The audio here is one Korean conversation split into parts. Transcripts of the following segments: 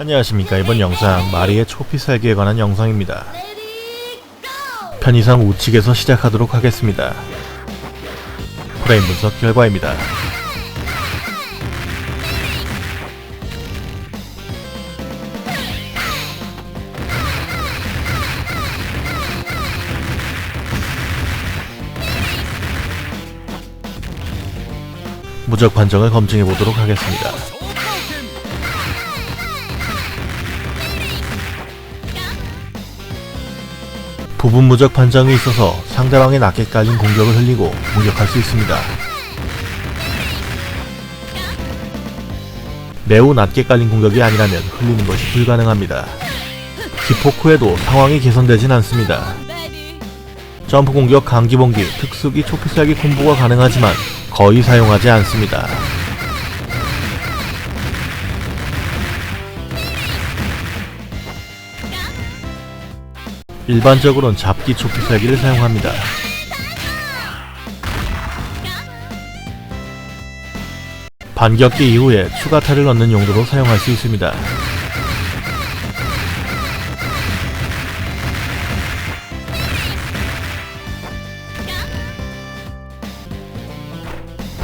안녕하십니까. 이번 영상 마리의 초피살기에 관한 영상입니다. 편의상 우측에서 시작하도록 하겠습니다. 프레임 분석 결과입니다. 무적 판정을 검증해 보도록 하겠습니다 부분 무적 판정이 있어서 상대방의 낮게 깔린 공격을 흘리고 공격할 수 있습니다. 매우 낮게 깔린 공격이 아니라면 흘리는 것이 불가능합니다. 기포크에도 상황이 개선되진 않습니다. 점프 공격 강기본기, 특수기, 초피살기 콤보가 가능하지만 거의 사용하지 않습니다. 일반적으로는 잡기 초피살기를 사용합니다. 반격기 이후에 추가타를 넣는 용도로 사용할 수 있습니다.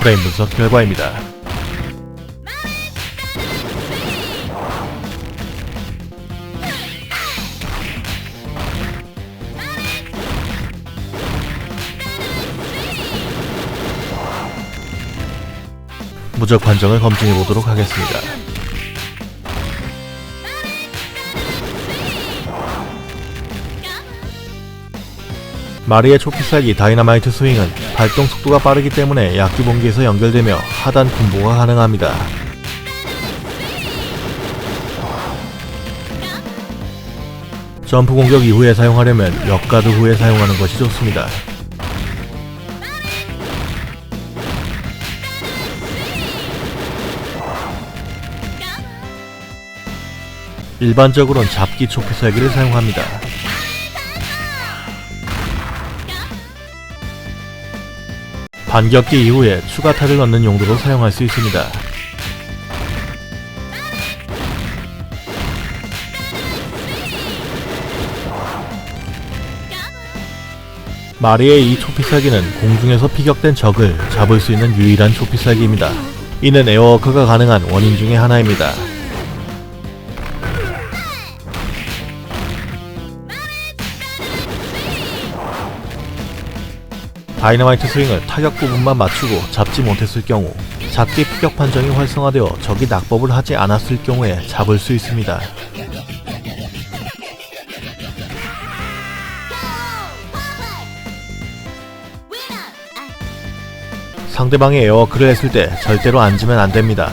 프레임 분석 결과입니다. 무적 판정을 검증해 보도록 하겠습니다. 마리의 초피살기 다이너마이트 스윙은 발동 속도가 빠르기 때문에 약기봉기에서 연결되며 하단 콤보가 가능합니다. 점프 공격 이후에 사용하려면 역가드 후에 사용하는 것이 좋습니다. 일반적으로는 잡기 초피살기를 사용합니다. 반격기 이후에 추가타를 넣는 용도로 사용할 수 있습니다. 마리의 이 초피살기는 공중에서 피격된 적을 잡을 수 있는 유일한 초피살기입니다. 이는 에어워크가 가능한 원인 중의 하나입니다. 다이너마이트 스윙을 타격 부분만 맞추고 잡지 못했을 경우 잡기 피격 판정이 활성화되어 적이 낙법을 하지 않았을 경우에 잡을 수 있습니다. 상대방이 에어워크를 했을 때 절대로 앉으면 안 됩니다.